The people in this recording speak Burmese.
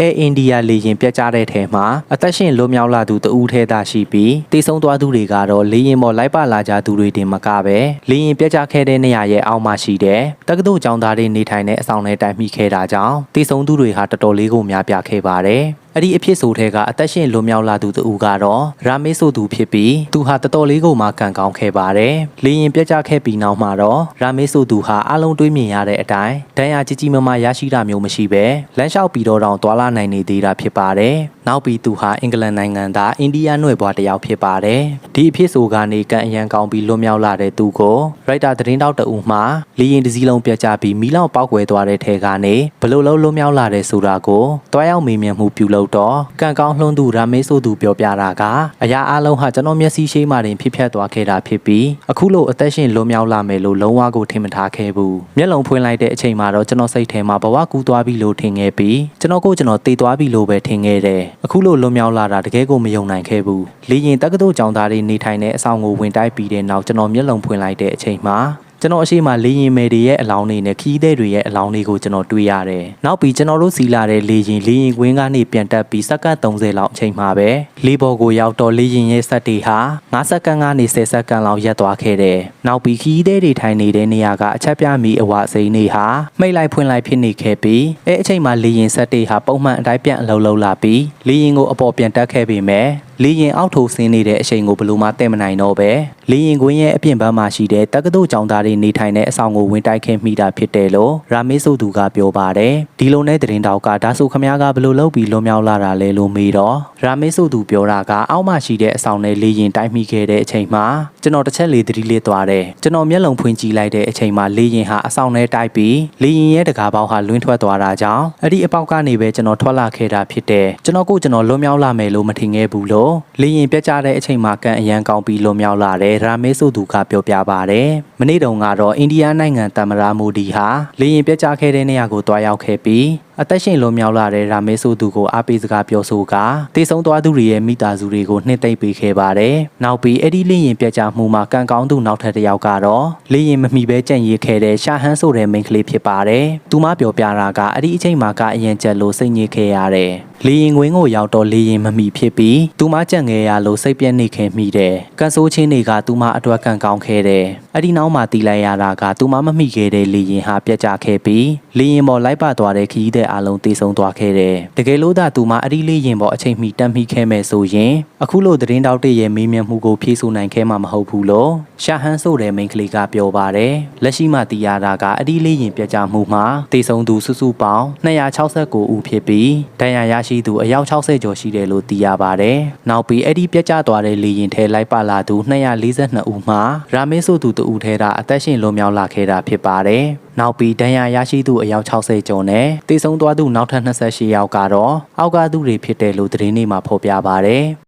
အဲအိန္ဒိယလေရင်ပြတ်ကျတဲ့ထဲမှာအသက်ရှင်လွတ်မြောက်လာသူတဦးထဲသာရှိပြီးတိဆုံးသွားသူတွေကတော့လေရင်ပေါ်လိုက်ပါလာကြသူတွေတင်မကပဲလေရင်ပြတ်ကျခဲ့တဲ့နေရာရဲ့အောက်မှာရှိတဲ့တက္ကသိုလ်ကျောင်းသားတွေနေထိုင်တဲ့အဆောင်ထဲတိုင်မိခဲ့တာကြောင့်တိဆုံးသူတွေဟာတော်တော်လေးကိုများပြားခဲ့ပါတယ် အဲ့ဒီအဖြစ်ဆိုတဲ့ကအသက်ရှင်လွတ်မြောက်လာသူတဦးကတော့ရာမေးဆိုသူဖြစ်ပြီးသူဟာတော်တော်လေးကိုမှကန်ကောင်းခဲ့ပါတယ်။လေရင်ပြက်ကျခဲ့ပြီးနောက်မှာတော့ရာမေးဆိုသူဟာအလုံးတွေးမြင်ရတဲ့အတိုင်းဒဏ်ရာကြီးကြီးမားမားရရှိတာမျိုးမရှိပဲလမ်းလျှောက်ပြီးတော့တောင်သွာလာနိုင်နေသေးတာဖြစ်ပါတယ်။နောက်ပြီးသူဟာအင်္ဂလန်နိုင်ငံသားအိန္ဒိယနွယ်ဘွားတစ်ယောက်ဖြစ်ပါတယ်။ဒီအဖြစ်ဆိုကနေကန်အရန်ကောင်းပြီးလွတ်မြောက်လာတဲ့သူကိုရိုက်တာသတင်းတောက်တအူမှလေရင်တစ်စီးလုံးပြက်ကျပြီးမီးလောင်ပေါက်ကွဲသွားတဲ့ထဲကနေဘလို့လုံးလွတ်မြောက်လာတဲ့ဆိုတာကိုတွားရောက်မေးမြန်းမှုပြုလုပ်တော့ကံကောင်းလှုံးသူရာမေးဆိုသူပြောပြတာကအရာအလုံးဟာကျွန်တော်မျက်စိရှိမှတင်ဖြစ်ဖြတ်သွားခဲ့တာဖြစ်ပြီးအခုလို့အသက်ရှင်လွတ်မြောက်လာမယ်လို့လုံးဝကိုထင်မထားခဲ့ဘူးမျက်လုံးဖွင့်လိုက်တဲ့အချိန်မှာတော့ကျွန်တော်စိတ်ထဲမှာဘဝကူးသွားပြီလို့ထင်ခဲ့ပြီးကျွန်တော်ကိုကျွန်တော်တည်သွားပြီလို့ပဲထင်ခဲ့တယ်အခုလို့လွတ်မြောက်လာတာတကယ်ကိုမယုံနိုင်ခဲ့ဘူးလေရင်တက္ကသိုလ်ကျောင်းသားတွေနေထိုင်တဲ့အဆောင်ကိုဝင်တိုက်ပြီးတဲ့နောက်ကျွန်တော်မျက်လုံးဖွင့်လိုက်တဲ့အချိန်မှာ ကျွန်တော်အရှိမလေရင်မယ်တွေရဲ့အလောင်းတွေနဲ့ခီးတဲ့တွေရဲ့အလောင်းတွေကိုကျွန်တော်တွေ့ရတယ်။နောက်ပြီးကျွန်တော်တို့စီလာတဲ့လေရင်လေရင်ကွင်းကနေပြန်တက်ပြီးစက္ကန့်30လောက်အချိန်မှာပဲလေပေါ်ကိုရောက်တော့လေရင်ရဲ့စက်တွေဟာ9စက္ကန့်ကနေ10စက္ကန့်လောက်ရပ်သွားခဲ့တယ်။နောက်ပြီးခီးတဲ့တွေထိုင်နေတဲ့နေရာကအချက်ပြမီအဝစိမ်းတွေဟာမိတ်လိုက်ဖွင့်လိုက်ဖြစ်နေခဲ့ပြီးအဲအချိန်မှာလေရင်စက်တွေဟာပုံမှန်အတိုင်းပြန်အလုံးလုံးလာပြီးလေရင်ကိုအပေါ်ပြန်တက်ခဲ့ပေမဲ့လေရင်အောက်ထိုးဆင်းနေတဲ့အချိန်ကိုဘလို့မှတဲ့မနိုင်တော့ပဲလေရင်ကွင်းရဲ့အပြင်ဘက်မှာရှိတဲ့တက္ကသိုလ်ကျောင်းသားတွေနေထိုင်တဲ့အဆောင်ကိုဝင်တိုက်ခဲ့မိတာဖြစ်တယ်လို့ရာမေးဆိုသူကပြောပါတယ်ဒီလိုနဲ့သတင်းတောက်ကဒါဆိုခမ ्या ကဘလို့လုပ်ပြီးလွန်မြောက်လာတာလဲလို့မေးတော့ရာမေးဆိုသူပြောတာကအောက်မှာရှိတဲ့အဆောင်နဲ့လေရင်တိုက်မိခဲ့တဲ့အချိန်မှာကျွန်တော်တစ်ချက်လေသတိလေးသွားတယ်ကျွန်တော်မျက်လုံးဖွင့်ကြည့်လိုက်တဲ့အချိန်မှာလေရင်ဟာအဆောင်နဲ့တိုက်ပြီးလေရင်ရဲ့တကားပေါက်ဟာလွင့်ထွက်သွားတာကြောင့်အဲ့ဒီအပေါက်ကနေပဲကျွန်တော်ထွက်လာခဲ့တာဖြစ်တယ်ကျွန်တော်ကိုကျွန်တော်လွန်မြောက်လာမယ်လို့မထင်ခဲ့ဘူးလို့လေရင်ပြတ်ကျတဲ့အချိန်မှာကန်အရန်ကောင်းပြီးလွန်မြောက်လာတယ်ရာမေးဆိုသူကပြောပြပါတယ်မနေ့တုန်းကတော့အိန္ဒိယနိုင်ငံတမရာမူဒီဟာလေရင်ပြတ်ကျခဲ့တဲ့နေရာကိုတွားရောက်ခဲ့ပြီး အသက်ရှင်လွန်မြောက်လာတဲ့ရာမေးဆိုသူကိုအားပေးစကားပြောဆိုကတည်ဆုံသွားသူတွေရဲ့မိသားစုတွေကိုနှိမ့်သိမ့်ပေးခဲ့ပါတယ်။နောက်ပြီးအဲ့ဒီလေရင်ပြတ်ကျမှုမှာကံကောင်းသူနောက်ထပ်တစ်ယောက်ကတော့လေရင်မမီပဲကြံ့ရည်ခဲ့တဲ့ရှာဟန်းဆိုတဲ့မိန်းကလေးဖြစ်ပါတယ်။သူမပြောပြတာကအဲ့ဒီအချိန်မှာကအရင်ကျက်လို့စိတ်ညစ်ခဲ့ရတယ်။လေရင်ငွင်းကိုရောက်တော့လေရင်မမီဖြစ်ပြီးသူမကြံ့ငယ်ရလို့စိတ်ပြက်နေခဲ့မိတယ်။ကန်ဆိုးချင်းတွေကသူမအတွက်ကံကောင်းခဲ့တယ်။အဲ့ဒီနောက်မှာတီးလိုက်ရတာကသူမမမိခဲ့တဲ့လေရင်ဟာပြတ်ကျခဲ့ပြီးလေရင်ပေါ်လိုက်ပါသွားတဲ့ခရီးတဲ့အလုံးတေဆုံးသွားခဲ့တယ်။တကယ်လို့သာသူမအဲ့ဒီလေရင်ပေါ်အချိန်မီတက်မိခဲ့မယ်ဆိုရင်အခုလိုသတင်းတောက်တဲ့ရဲ့မေးမြန်းမှုကိုဖြေဆိုနိုင်ခဲ့မှာမဟုတ်ဘူးလို့ရှာဟန်းဆိုတဲ့မိန်းကလေးကပြောပါတယ်။လက်ရှိမှတီးရတာကအဒီလေရင်ပြတ်ကျမှုမှာတေဆုံးသူစုစုပေါင်း269ဦးဖြစ်ပြီးဒဏ်ရာရရှိသူအယောက်60ကျော်ရှိတယ်လို့သိရပါတယ်။နောက်ပြီးအဲ့ဒီပြတ်ကျသွားတဲ့လေရင်ထဲလိုက်ပါလာသူ242ဦးမှာရာမင်းဆိုသူတဦးထဲကအသက်ရှင်လွန်မြောက်လာခဲ့တာဖြစ်ပါတယ်။ နောက်ပြီးဒဏ်ရာရရှိသူအယောက်60ကျော်နဲ့တေဆုံးသွားသူနောက်ထပ်28ယောက်ကတော့အောက်ကသူတွေဖြစ်တယ်လို့သတင်းတွေမှာဖော်ပြပါတယ်။